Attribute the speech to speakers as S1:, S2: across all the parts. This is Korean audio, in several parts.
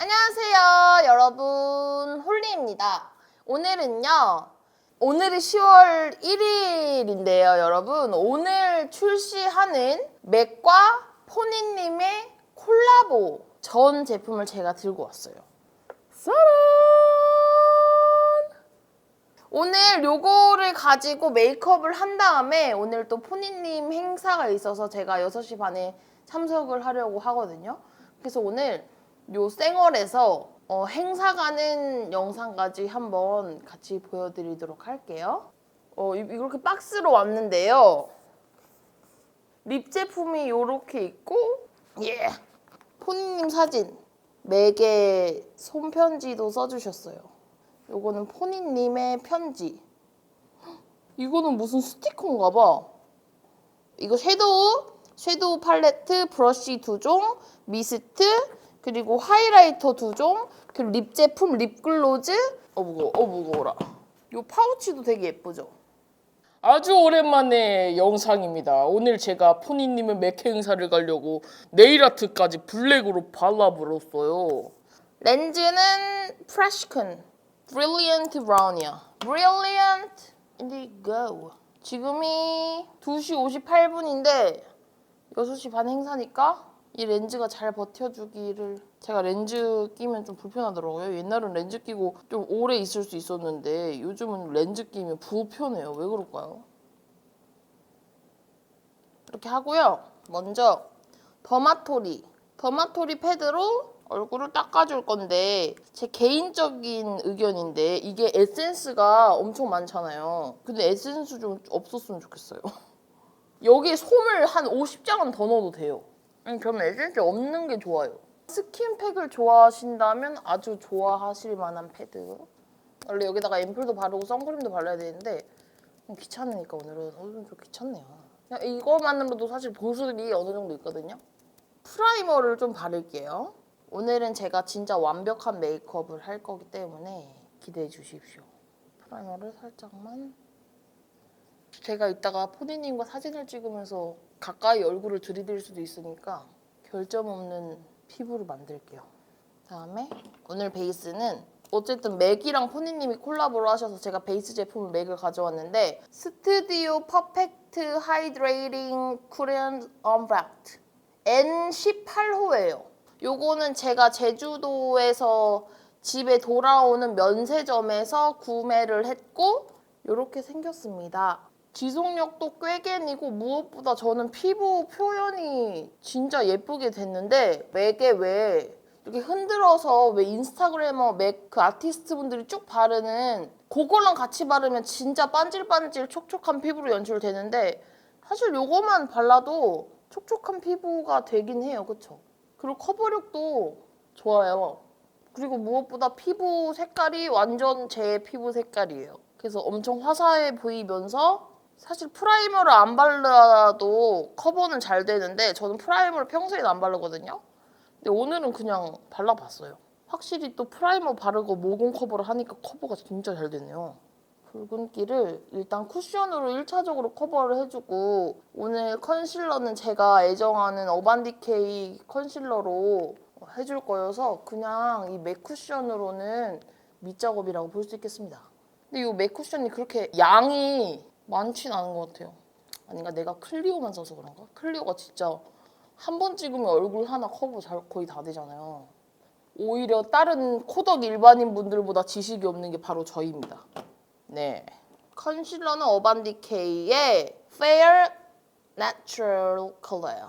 S1: 안녕하세요, 여러분. 홀리입니다. 오늘은요, 오늘이 10월 1일인데요, 여러분. 오늘 출시하는 맥과 포니님의 콜라보 전 제품을 제가 들고 왔어요. 짜란! 오늘 요거를 가지고 메이크업을 한 다음에 오늘 또 포니님 행사가 있어서 제가 6시 반에 참석을 하려고 하거든요. 그래서 오늘 요 쌩얼에서 어, 행사 가는 영상까지 한번 같이 보여드리도록 할게요. 어, 이- 이렇게 박스로 왔는데요. 립 제품이 이렇게 있고, 예. 포니님 사진, 맥의 손편지도 써주셨어요. 요거는 포니님의 편지. 헉, 이거는 무슨 스티커인가 봐. 이거 섀도우, 섀도우 팔레트, 브러쉬 두 종, 미스트, 그리고 하이라이터 두 종, 그리고 립 제품, 립글로즈. 어 무거워, 어 무거워라. 요 파우치도 되게 예쁘죠?
S2: 아주 오랜만에 영상입니다. 오늘 제가 포니님의 맥 행사를 가려고 네일 아트까지 블랙으로 발라버렸어요.
S1: 렌즈는 프레시큰 브릴리언트 브라운이야. 브릴리언트 인디고. 지금이 2시 58분인데 6시 반 행사니까 이 렌즈가 잘 버텨주기를 제가 렌즈 끼면 좀 불편하더라고요. 옛날은 렌즈 끼고 좀 오래 있을 수 있었는데 요즘은 렌즈 끼면 불편해요. 왜 그럴까요? 이렇게 하고요. 먼저 더마토리 더마토리 패드로 얼굴을 닦아줄 건데 제 개인적인 의견인데 이게 에센스가 엄청 많잖아요. 근데 에센스 좀 없었으면 좋겠어요. 여기에 솜을 한 50장은 더 넣어도 돼요. 음, 저는 에센스 없는 게 좋아요. 스킨팩을 좋아하신다면 아주 좋아하실 만한 패드. 원래 여기다가 앰플도 바르고 선크림도 발라야 되는데 좀 귀찮으니까 오늘은 오늘은 좀 귀찮네요. 그냥 이거만으로도 사실 보습이 어느 정도 있거든요. 프라이머를 좀 바를게요. 오늘은 제가 진짜 완벽한 메이크업을 할 거기 때문에 기대해 주십시오. 프라이머를 살짝만. 제가 이따가 포디님과 사진을 찍으면서 가까이 얼굴을 들이댈 수도 있으니까 결점 없는 피부를 만들게요. 다음에 오늘 베이스는 어쨌든 맥이랑 포니님이 콜라보를 하셔서 제가 베이스 제품을 맥을 가져왔는데 스튜디오 퍼펙트 하이드레이팅 쿠렌 언브락트 N18호예요. 요거는 제가 제주도에서 집에 돌아오는 면세점에서 구매를 했고 이렇게 생겼습니다. 지속력도 꽤 겐이고 무엇보다 저는 피부 표현이 진짜 예쁘게 됐는데 맥에 왜 이렇게 흔들어서 왜 인스타그래머 맥 그 아티스트 분들이 쭉 바르는 그거랑 같이 바르면 진짜 반질반질 촉촉한 피부로 연출되는데 사실 요거만 발라도 촉촉한 피부가 되긴 해요. 그쵸? 그리고 커버력도 좋아요. 그리고 무엇보다 피부 색깔이 완전 제 피부 색깔이에요. 그래서 엄청 화사해 보이면서 사실 프라이머를 안 발라도 커버는 잘 되는데 저는 프라이머를 평소에는 안 바르거든요. 근데 오늘은 그냥 발라봤어요. 확실히 또 프라이머 바르고 모공 커버를 하니까 커버가 진짜 잘 되네요. 붉은기를 일단 쿠션으로 1차적으로 커버를 해주고 오늘 컨실러는 제가 애정하는 어반디케이 컨실러로 해줄 거여서 그냥 이 맥 쿠션으로는 밑작업이라고 볼 수 있겠습니다. 근데 이 맥 쿠션이 그렇게 양이 많진 않은 것 같아요. 아닌가 내가 클리오만 써서 그런가? 클리오가 진짜 한 번 찍으면 얼굴 하나 커버 잘 거의 다 되잖아요. 오히려 다른 코덕 일반인 분들보다 지식이 없는 게 바로 저입니다. 네. 컨실러는 어반디케이의 Fair Natural Color예요.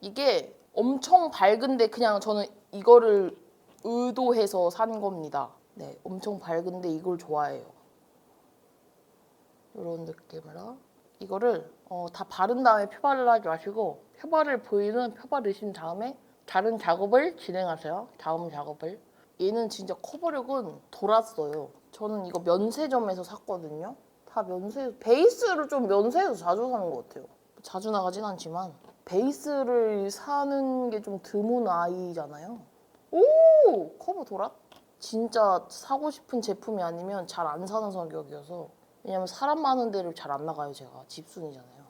S1: 이게 엄청 밝은데 그냥 저는 이거를 의도해서 산 겁니다. 네, 엄청 밝은데 이걸 좋아해요. 이런 느낌으로 이거를 어, 다 바른 다음에 표발을 하지 마시고 표발을 보이는 표바르신 다음에 다른 작업을 진행하세요. 다음 작업을. 얘는 진짜 커버력은 돌았어요. 저는 이거 면세점에서 샀거든요. 다 면세 베이스를 좀 면세에서 자주 사는 것 같아요. 자주 나가진 않지만 베이스를 사는 게 좀 드문 아이잖아요. 오 커버 돌아? 진짜 사고 싶은 제품이 아니면 잘 안 사는 성격이어서 왜냐면 사람 많은 데를 잘 안 나가요 제가 집순이잖아요.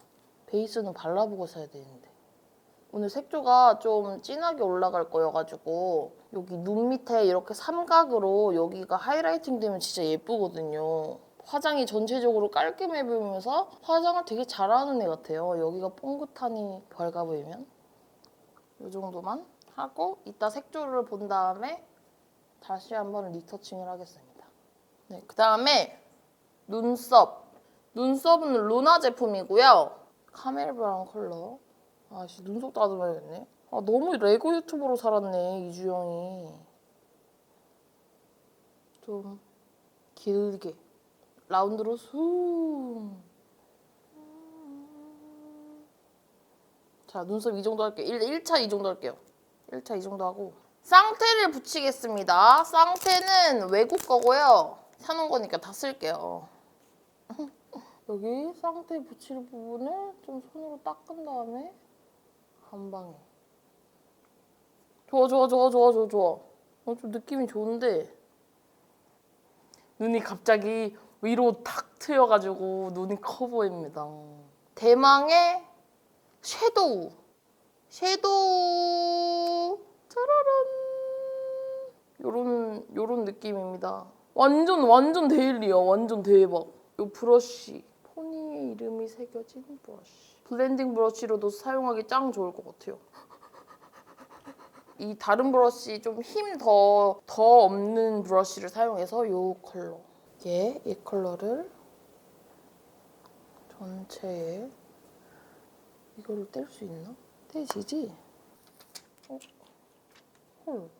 S1: 베이스는 발라보고 사야 되는데 오늘 색조가 좀 진하게 올라갈 거여가지고 여기 눈 밑에 이렇게 삼각으로 여기가 하이라이팅 되면 진짜 예쁘거든요. 화장이 전체적으로 깔끔해 보이면서 화장을 되게 잘하는 애 같아요. 여기가 뽕긋하니 밝아 보이면 이 정도만 하고 이따 색조를 본 다음에 다시 한번 리터칭을 하겠습니다. 네, 그 다음에 눈썹. 눈썹은 루나 제품이고요. 카멜 브라운 컬러. 아씨 눈썹 다듬어야겠네. 아 너무 레고 유튜버로 살았네 이주영이. 좀 길게 라운드로 숭. 자 눈썹 이 정도 할게요. 1, 1차 이 정도 할게요. 1차 이 정도 하고 쌍테를 붙이겠습니다. 쌍테는 외국 거고요. 사놓은 거니까 다 쓸게요. 여기 쌍테 붙일 부분을 좀 손으로 닦은 다음에 한 방에. 좋아 좋아 좋아 좋아 좋아 좋아. 어, 좀 느낌이 좋은데 눈이 갑자기 위로 탁 트여가지고 눈이 커 보입니다. 대망의 섀도우. 섀도우. 짜라란. 요런 요런 느낌입니다. 완전 완전 데일리야. 완전 대박. 요 브러쉬. 이름이 새겨진 브러쉬. 블렌딩 브러쉬로도 사용하기 짱 좋을 것 같아요. 이 다른 브러쉬 좀 힘 더 더 없는 브러쉬를 사용해서 요 컬러. 이게 이 컬러를 전체에 이거를 뗄 수 있나? 떼지지? 어? 헐.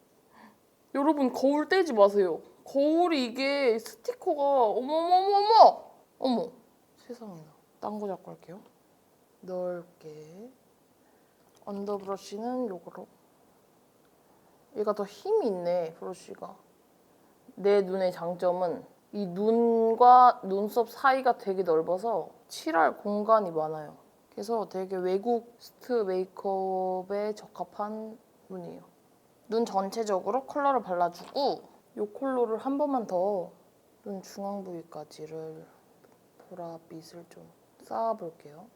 S1: 여러분 거울 떼지 마세요. 거울이 이게 스티커가 어머머머머 어머 세상에나 딴 거 잡고 할게요. 넓게 언더 브러쉬는 요거로 얘가 더 힘이 있네 브러쉬가 내 눈의 장점은 이 눈과 눈썹 사이가 되게 넓어서 칠할 공간이 많아요. 그래서 되게 외국 스트 메이크업에 적합한 눈이에요. 눈 전체적으로 컬러를 발라주고 이 컬러를 한 번만 더 눈 중앙 부위까지를 보랏빛을 좀 쌓아볼게요.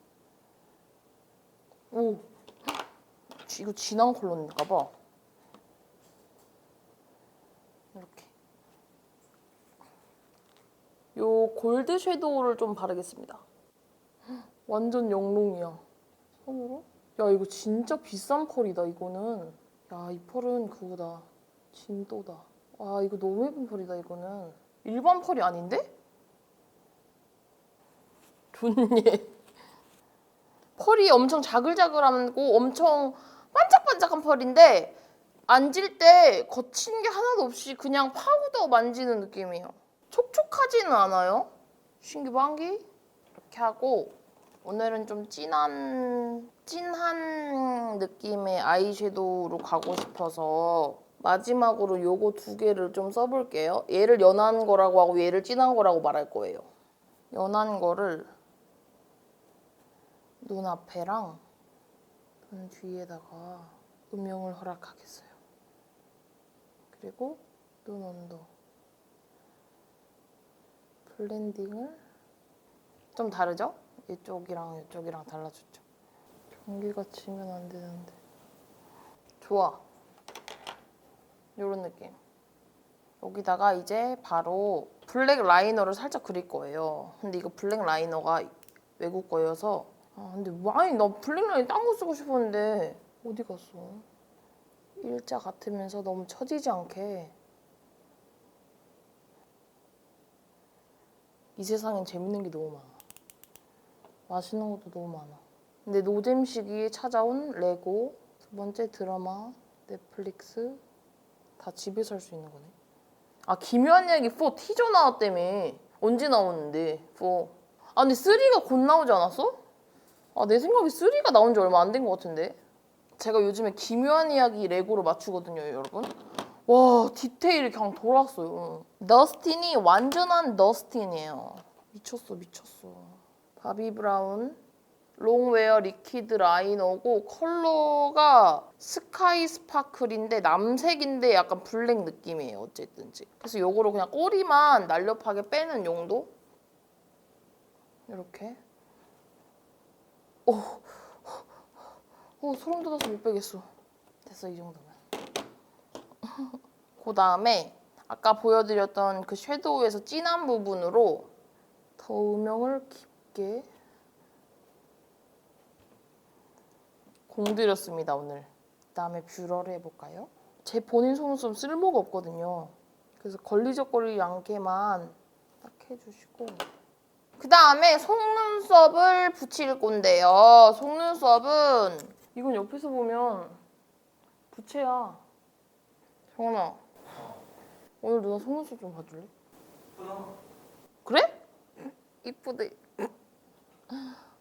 S1: 오, 이거 진한 컬러인가 봐. 이렇게. 요 골드 섀도우를 좀 바르겠습니다. 완전 영롱이야. 손으로? 야 이거 진짜 비싼 펄이다 이거는. 야 이 펄은 그거다. 진또다. 와 이거 너무 예쁜 펄이다 이거는. 일반 펄이 아닌데? 좋네. 펄이 엄청 자글자글하고 엄청 반짝반짝한 펄인데 만질 때 거친 게 하나도 없이 그냥 파우더 만지는 느낌이에요. 촉촉하지는 않아요. 신기방기 이렇게 하고 오늘은 좀 진한 진한 느낌의 아이섀도우로 가고 싶어서 마지막으로 요거 두 개를 좀 써볼게요. 얘를 연한 거라고 하고 얘를 진한 거라고 말할 거예요. 연한 거를 눈 앞에랑 눈 뒤에다가 음영을 허락하겠어요. 그리고 눈 언더 블렌딩을 좀 다르죠? 이쪽이랑 이쪽이랑 달라졌죠. 전기가 치면 안 되는데. 좋아. 요런 느낌. 여기다가 이제 바로 블랙 라이너를 살짝 그릴 거예요. 근데 이거 블랙 라이너가 외국 거여서 아 근데 뭐- 아니 나 블랙 라이너 딴거 쓰고 싶었는데 어디 갔어? 일자 같으면서 너무 처지지 않게 이 세상엔 재밌는 게 너무 많아. 맛있는 것도 너무 많아. 근데 노잼 시기에 찾아온 레고, 두 번째 드라마, 넷플릭스 다 집에서 할 수 있는 거네. 아 기묘한 이야기 4 티저 나왔다며. 언제 나오는데 4. 아 근데 3가 곧 나오지 않았어? 아 내 생각에 3가 나온 지 얼마 안 된 것 같은데. 제가 요즘에 기묘한 이야기 레고로 맞추거든요, 여러분. 와 디테일이 그냥 돌았어요. 너스틴이 완전한 너스틴이에요. 미쳤어 미쳤어. 바비 브라운 롱웨어 리퀴드 라이너고 컬러가 스카이 스파클인데 남색인데 약간 블랙 느낌이에요 어쨌든지. 그래서 요거로 그냥 꼬리만 날렵하게 빼는 용도. 이렇게. 오, 어 소름 돋아서 못 빼겠어. 됐어 이 정도면. 그 다음에 아까 보여드렸던 그 섀도우에서 진한 부분으로 더 음영을 깊게 공들였습니다 오늘. 그다음에 뷰러를 해볼까요? 제 본인 속눈썹 쓸모가 없거든요. 그래서 걸리적거리지 않게만 딱 해주시고 그 다음에 속눈썹을 붙일 건데요. 속눈썹은 이건 옆에서 보면 부채야. 정원아 오늘 누나 속눈썹 좀 봐줄래? 그래? 이쁘대.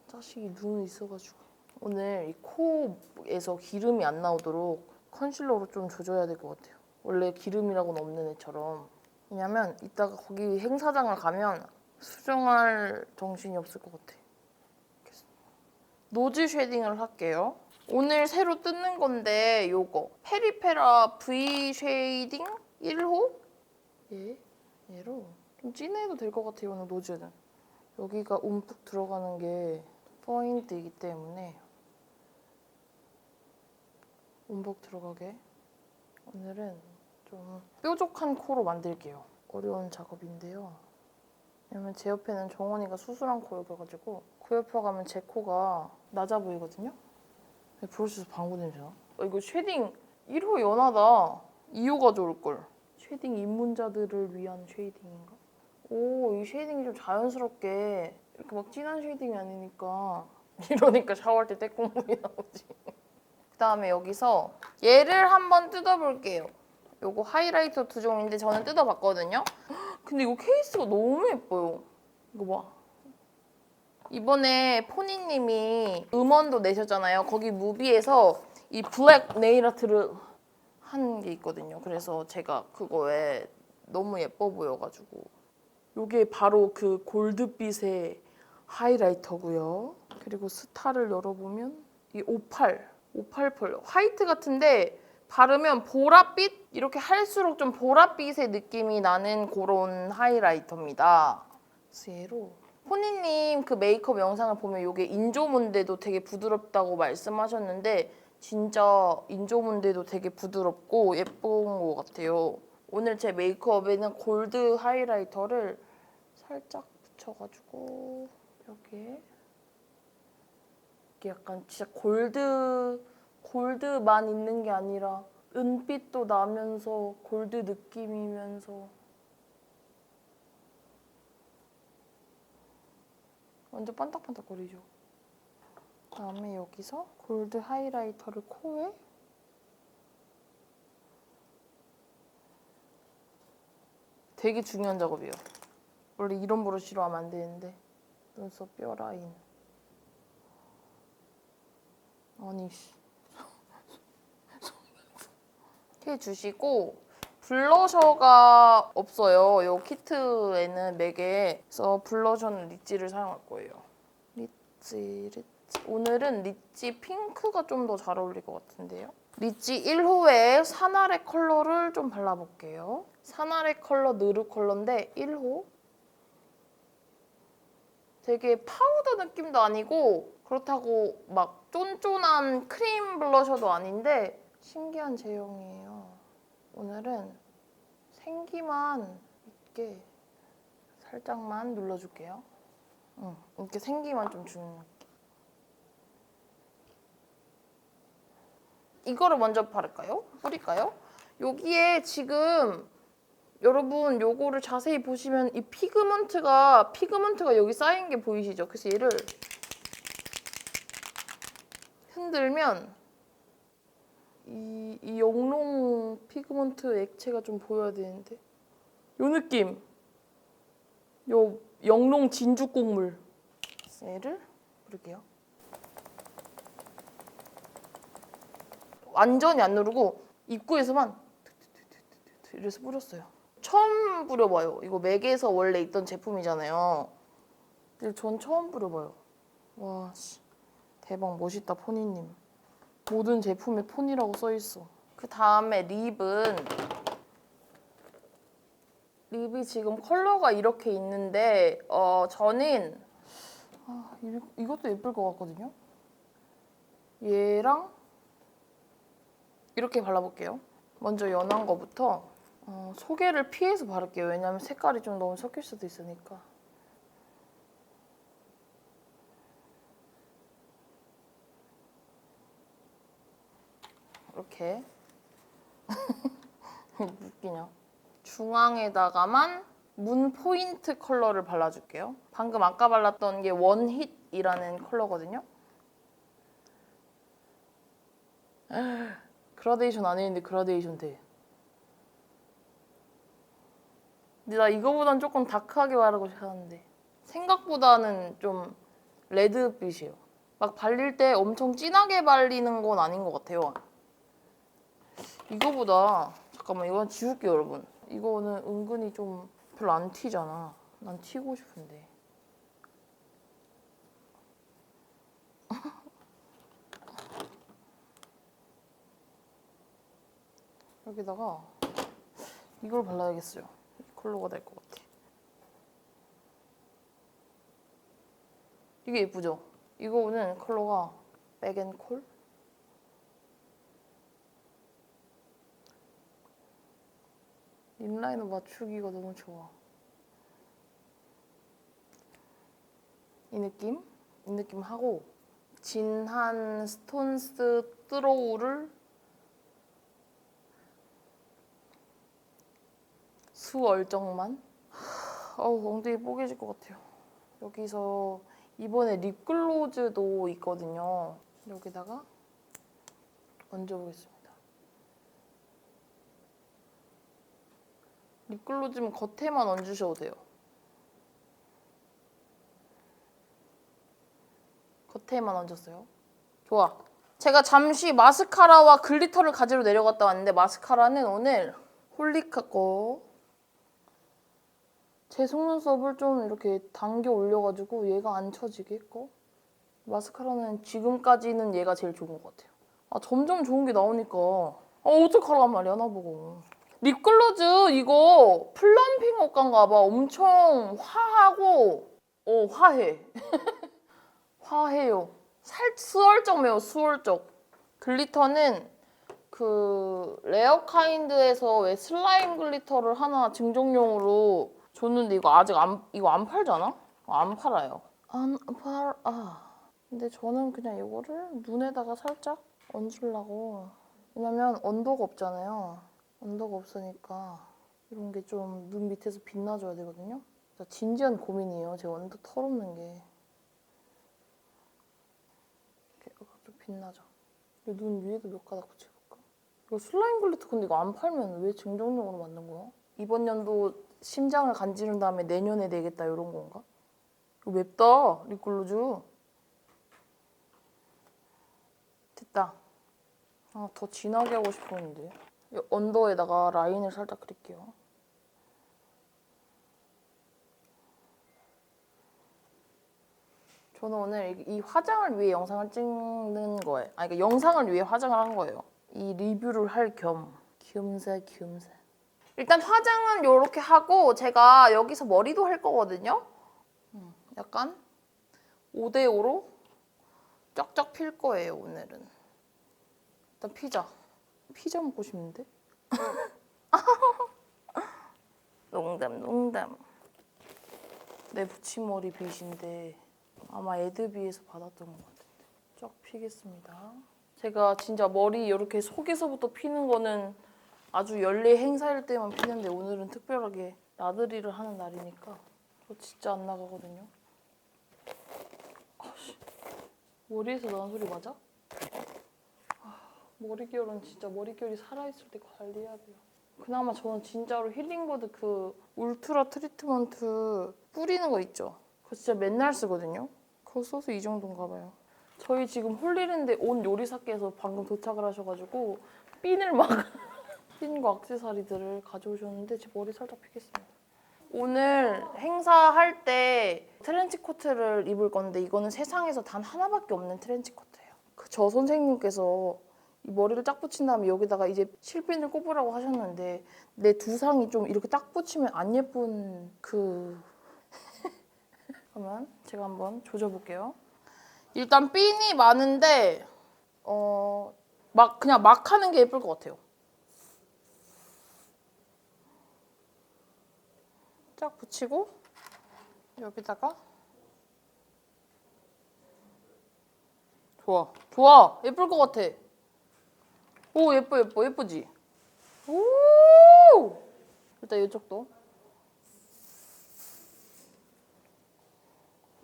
S1: 자식이 눈 있어가지고 오늘 이 코에서 기름이 안 나오도록 컨실러로 좀 조져야 될 것 같아요. 원래 기름이라고는 없는 애처럼. 왜냐면 이따가 거기 행사장을 가면 수정할 정신이 없을 것 같아. 노즈 쉐딩을 할게요. 오늘 새로 뜯는 건데 요거. 페리페라 V 쉐이딩 1호? 얘 얘로? 좀 진해도 될 것 같아요 오늘 노즈는 여기가 움푹 들어가는 게 포인트이기 때문에. 움푹 들어가게. 오늘은 좀 뾰족한 코로 만들게요. 어려운 작업인데요 왜냐면 제 옆에는 정원이가 수술한 코여가지고 그 옆에 가면 제 코가 낮아 보이거든요 브러쉬에서 방구 냄새나 어, 이거 쉐딩 1호 연하다 2호가 좋을걸 쉐딩 입문자들을 위한 쉐이딩인가? 오, 이 쉐이딩이 좀 자연스럽게 이렇게 막 진한 쉐이딩이 아니니까 이러니까 샤워할 때 때국물이 나오지. 그다음에 여기서 얘를 한번 뜯어볼게요. 요거 하이라이터 두 종인데 저는 뜯어봤거든요. 근데 이거 케이스가 너무 예뻐요. 이거 봐. 이번에 포니님이 음원도 내셨잖아요. 거기 무비에서 이 블랙 네일 아트를 한 게 있거든요. 그래서 제가 그거에 너무 예뻐 보여가지고 이게 바로 그 골드빛의 하이라이터고요. 그리고 스타를 열어보면 이 오팔, 오팔 펄 화이트 같은데 바르면 보랏빛 이렇게 할수록 좀 보랏빛의 느낌이 나는 그런 하이라이터입니다. 그래서 얘로 포니님 그 메이크업 영상을 보면 이게 인조문데도 되게 부드럽다고 말씀하셨는데 진짜 인조문데도 되게 부드럽고 예쁜 것 같아요. 오늘 제 메이크업에는 골드 하이라이터를 살짝 붙여가지고 여기에 이게 약간 진짜 골드 골드만 있는 게 아니라 은빛도 나면서 골드 느낌이면서 완전 반짝반짝거리죠. 그다음에 여기서 골드 하이라이터를 코에 되게 중요한 작업이에요. 원래 이런 브러쉬로 하면 안 되는데 눈썹 뼈 라인. 아니 씨. 이렇게 해주시고 블러셔가 없어요. 요 키트에는 맥에 그래서 블러셔는 리찌를 사용할 거예요. 리찌 리찌 오늘은 리찌 핑크가 좀 더 잘 어울릴 것 같은데요. 리찌 1호에 사나레 컬러를 좀 발라볼게요. 사나레 컬러 느르 컬러인데 1호 되게 파우더 느낌도 아니고 그렇다고 막 쫀쫀한 크림 블러셔도 아닌데 신기한 제형이에요. 오늘은 생기만 있게 살짝만 눌러줄게요. 응, 이렇게 생기만 좀 주는 이거를 먼저 바를까요? 뿌릴까요? 여기에 지금 여러분 요거를 자세히 보시면 이 피그먼트가 피그먼트가 여기 쌓인 게 보이시죠? 그래서 얘를 흔들면 이, 이 영롱 피그먼트 액체가 좀 보여야 되는데. 요 느낌. 요 영롱 진주 곡물. 얘를 뿌릴게요. 완전히 안 누르고 입구에서만 이래서 뿌렸어요. 처음 뿌려봐요. 이거 맥에서 원래 있던 제품이잖아요. 근데 전 처음 뿌려봐요. 와 씨. 대박. 멋있다 포니님 모든 제품에 폰이라고 써 있어. 그 다음에 립은 립이 지금 컬러가 이렇게 있는데 어 저는 아, 이- 이것도 예쁠 것 같거든요. 얘랑 이렇게 발라볼게요. 먼저 연한 거부터 어, 소개를 피해서 바를게요. 왜냐면 색깔이 좀 너무 섞일 수도 있으니까. 이렇게 웃기냐. 중앙에다가만 문 포인트 컬러를 발라줄게요. 방금 아까 발랐던 게 원힛이라는 컬러거든요. 그라데이션 안 했는데 그라데이션 돼. 근데 나 이거보단 조금 다크하게 바르고 싶었는데 생각보다는 좀 레드빛이에요. 막 발릴 때 엄청 진하게 발리는 건 아닌 것 같아요. 이거보다 잠깐만 이건 지울게요 여러분. 이거는 은근히 좀 별로 안 튀잖아. 난 튀고 싶은데. 여기다가 이걸 발라야겠어요. 이 컬러가 될 것 같아. 이게 예쁘죠? 이거는 컬러가 백앤콜? 립라이너 맞추기가 너무 좋아. 이 느낌? 이 느낌 하고 진한 스톤스 뚜로우를 수얼정만 어우 엉덩이 뽀개질 것 같아요 여기서 이번에 립글로즈도 있거든요 여기다가 얹어보겠습니다 립글로즈는 겉에만 얹으셔도 돼요. 겉에만 얹었어요. 좋아. 제가 잠시 마스카라와 글리터를 가지러 내려갔다 왔는데 마스카라는 오늘 홀리카 거 제 속눈썹을 좀 이렇게 당겨 올려가지고 얘가 안 처지게 했고 마스카라는 지금까지는 얘가 제일 좋은 것 같아요. 아 점점 좋은 게 나오니까. 아 어떡하란 말이야 나보고. 립글로즈 이거 플럼핑 옷간가 봐. 엄청 화하고 어 화해. 화해요. 살 수월적 매워 수월적. 글리터는 그 레어 카인드에서 왜 슬라임 글리터를 하나 증정용으로 줬는데 이거 아직 안 이거 안 팔잖아? 어, 안 팔아요. 안 팔. 아. 근데 저는 그냥 이거를 눈에다가 살짝 얹으려고. 왜냐면 언더가 없잖아요. 언더가 없으니까 이런 게 좀 눈 밑에서 빛나줘야 되거든요. 진지한 고민이에요. 제 언더 털없는 게. 좀 빛나죠. 눈 위에도 몇 가닥 붙여볼까? 이거 슬라임 글리터 근데 이거 안 팔면 왜 증정용으로 만든 거야? 이번 연도 심장을 간지른 다음에 내년에 내겠다 이런 건가? 이거 맵다 립글로즈 됐다 아, 더 진하게 하고 싶었는데 이 언더에다가 라인을 살짝 그릴게요 저는 오늘 이- 이 화장을 위해 영상을 찍는 거예요 아니 그러니까 영상을 위해 화장을 한 거예요 이 리뷰를 할겸 겸사 겸사 일단 화장은 이렇게 하고 제가 여기서 머리도 할 거거든요. 음, 약간 5대5로 쫙쫙 필 거예요, 오늘은. 일단 피자. 피자 먹고 싶은데? 농담, 농담. 내 붙임머리 빗인데 아마 에드비에서 받았던 것 같은데. 쫙 피겠습니다. 제가 진짜 머리 이렇게 속에서부터 피는 거는 아주 연례 행사일 때만 피는데 오늘은 특별하게 나들이를 하는 날이니까 저 진짜 안 나가거든요. 아씨, 머리에서 나는 소리 맞아? 아, 머릿결은 진짜 머릿결이 살아있을 때 관리해야 돼요. 그나마 저는 진짜로 힐링보드 그 울트라 트리트먼트 뿌리는 거 있죠? 그거 진짜 맨날 쓰거든요. 그거 써서 이 정도인가 봐요. 저희 지금 홀리랜드 온 요리사께서 방금 도착을 하셔가지고 핀을 막 핀과 액세서리들을 가져오셨는데 제 머리 살짝 피겠습니다. 오늘 행사할 때 트렌치 코트를 입을 건데 이거는 세상에서 단 하나밖에 없는 트렌치 코트예요. 그 저 선생님께서 이 머리를 딱 붙인 다음에 여기다가 이제 실핀을 꼽으라고 하셨는데 내 두상이 좀 이렇게 딱 붙이면 안 예쁜 그 그러면 제가 한번 조져볼게요. 일단 핀이 많은데 어, 막 그냥 막 하는 게 예쁠 것 같아요. 쫙 붙이고 여기다가 좋아, 좋아, 예쁠 것 같아. 오, 예뻐, 예뻐, 예쁘지? 오! 일단 이쪽도.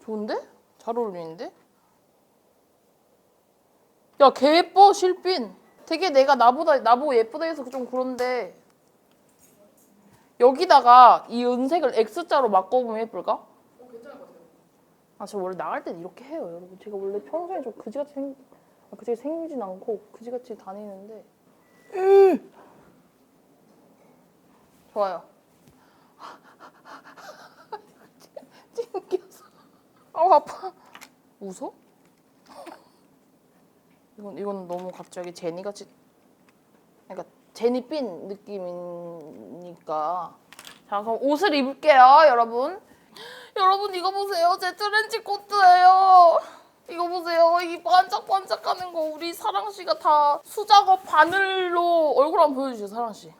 S1: 좋은데? 잘 어울리는데? 야, 개 예뻐, 실핀. 되게 내가 나보다, 나보고 예쁘다 해서 좀 그런데. 여기다가 이 은색을 X자로 바꿔보면 예쁠까? 어, 괜찮을 것 같아요. 아, 저 원래 나갈 땐 이렇게 해요, 여러분. 제가 원래 평소에 좀 그지같이 생, 아, 그지같이 생기진 않고 그지같이 다니는데. 음. 좋아요. 찡겨서. 아우, 아파. 웃어? 이건 이건 너무 갑자기 제니 같이 그러니까 제니핀 느낌이니까 자 그럼 옷을 입을게요 여러분 여러분 이거 보세요 제 트렌치 코트예요 이거 보세요 이 반짝반짝하는 거 우리 사랑 씨가 다 수작업 바늘로 얼굴 한번 보여주세요 사랑 씨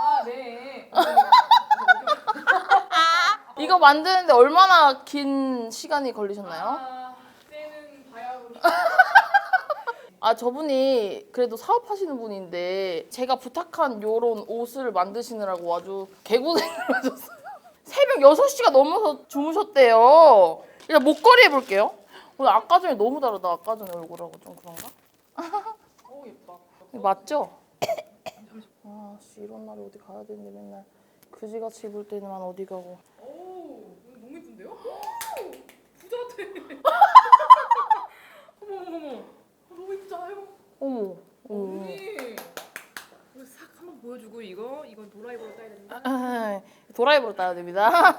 S3: 아, 네.
S1: 이거 만드는데 얼마나 긴 시간이 걸리셨나요?
S3: 아, 때는 봐야
S1: 아 저분이 그래도 사업하시는 분인데 제가 부탁한 요런 옷을 만드시느라고 아주 개고생을 하셨어요. 새벽 6시가 넘어서 주무셨대요. 일단 목걸이 해볼게요. 오늘 아까 전에 너무 다르다. 아까 전에 얼굴하고 좀 그런가?
S3: 오, 예쁘다.
S1: 맞죠? 아 씨 이런 날에 어디 가야 되는데 맨날 그지같이 입을 때만 어디 가고
S3: 오, 너무 예쁜데요? 부자 같아. 어머, 어머, 어머. 아, 너무 예쁘잖아요.
S1: 어머 어머
S3: 언니. 보여주고 이거 이건 도라이버로 따야 됩니다.
S1: 아, 도라이브로 따야 됩니다.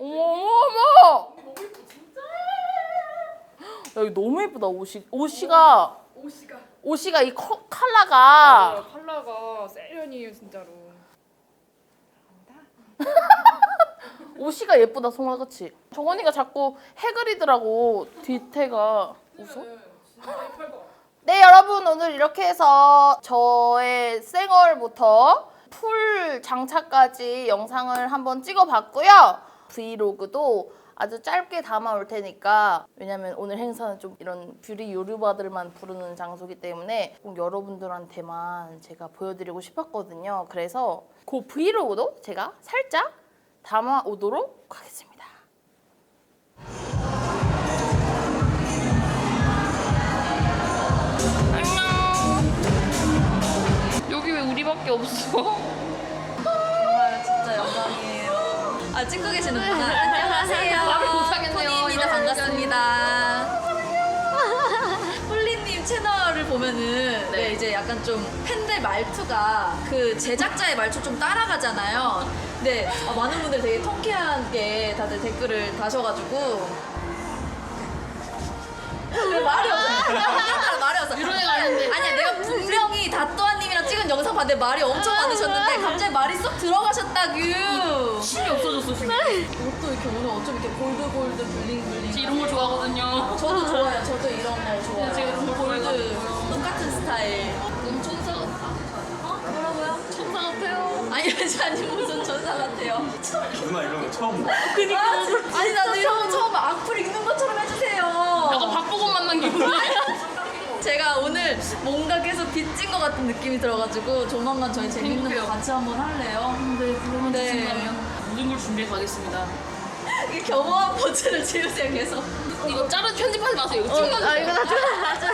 S1: 어머 어머 어머
S3: 언니 너무 예뻐 진짜.
S1: 야, 이거 너무 예쁘다 옷이 옷이가
S3: 옷이가.
S1: 옷이가 이 커, 컬러가
S3: 아, 컬러가 세련이에요 진짜로.
S1: 옷이가 예쁘다 송아 그치? 정원이가 자꾸 해 그리더라고 뒤태가 웃어?
S3: 네, 진짜 예쁠 것 같아.
S1: 네 여러분. 오늘 이렇게 해서 저의 생얼부터 풀 장착까지 영상을 한번 찍어봤고요. 브이로그도 아주 짧게 담아올 테니까 왜냐면 오늘 행사는 좀 이런 뷰리 요리바들만 부르는 장소기 때문에 꼭 여러분들한테만 제가 보여드리고 싶었거든요. 그래서 그 브이로그도 제가 살짝 담아오도록 하겠습니다 우리밖에 없어?
S4: 정말 진짜 영광이에요. 아 찍고 계시는구나. 안녕하세요.
S1: 말을 못하겠네요.
S4: 폴리입니다. 반갑습니다. 폴리님 채널을 보면은 네, 이제 약간 좀 팬들 말투가 그 제작자의 말투 좀 따라가잖아요. 근데 아, 많은 분들이 되게 통쾌하게 다들 댓글을 다셔가지고 왜 말이 없어? 아, 말이 없어.
S1: 이러니까 아닌데.
S4: 아니야, 내가 분명히 다또아 찍은 영상 봤는데 말이 엄청 많으셨는데 갑자기 말이 쏙 들어가셨다규.
S1: 힘이 없어졌어 지금.
S4: 옷도 이렇게 오늘 어쩜 이렇게 골드 골드 블링 블링.
S1: 이런 거 좋아하거든요.
S4: 저도 좋아요. 저도 이런 거 좋아해요.
S1: 제가 거
S4: 골드 똑같은 스타일.
S1: 너무 천사 같아.
S4: 어? 뭐라고요?
S1: 천사 같아요.
S4: 아니 아니 무슨 전사 같아요.
S5: 누나 이런 거 처음 봐.
S4: 아, 아니 나도 이런 거 처음 악플 읽는 것처럼 해주세요.
S1: 약간 박보검 만난 기분이야.
S4: 제가 오늘 뭔가 계속 빚진 것 같은 느낌이 들어가지고 조만간 저희 재밌는 거. 같이 한번 할래요.
S1: 네, 그러면
S4: 네.
S1: 모든 걸 준비해 가겠습니다.
S4: 이 겸허한 포즈를 지으세요 계속.
S1: 이거 자른 편집하지 마세요. 이거 찍어주세요.
S4: 아 이거 나중에 맞아.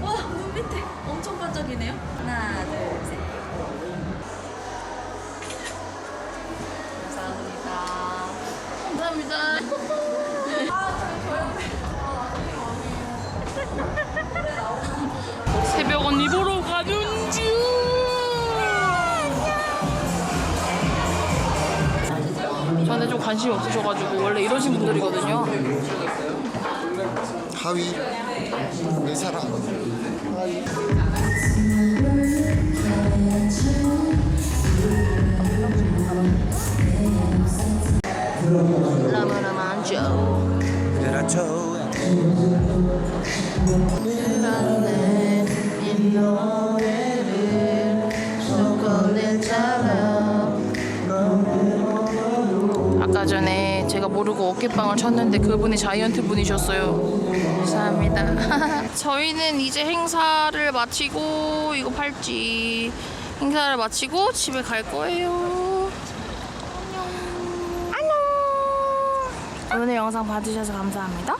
S4: 와 눈밑에 엄청 반짝이네요. 하나 둘
S1: 언니 보러 가는 중. 저는 좀 관심이 없으셔가지고 원래 이러신 분들이거든요.
S6: 하위 내 사랑.
S1: 라마라마 조. 그렇죠. 어깨빵을 쳤는데 그분이 자이언트 분이셨어요. 감사합니다. 저희는 이제 행사를 마치고 이거 팔찌 행사를 마치고 집에 갈 거예요. 안녕. 안녕. 오늘 영상 봐주셔서 감사합니다.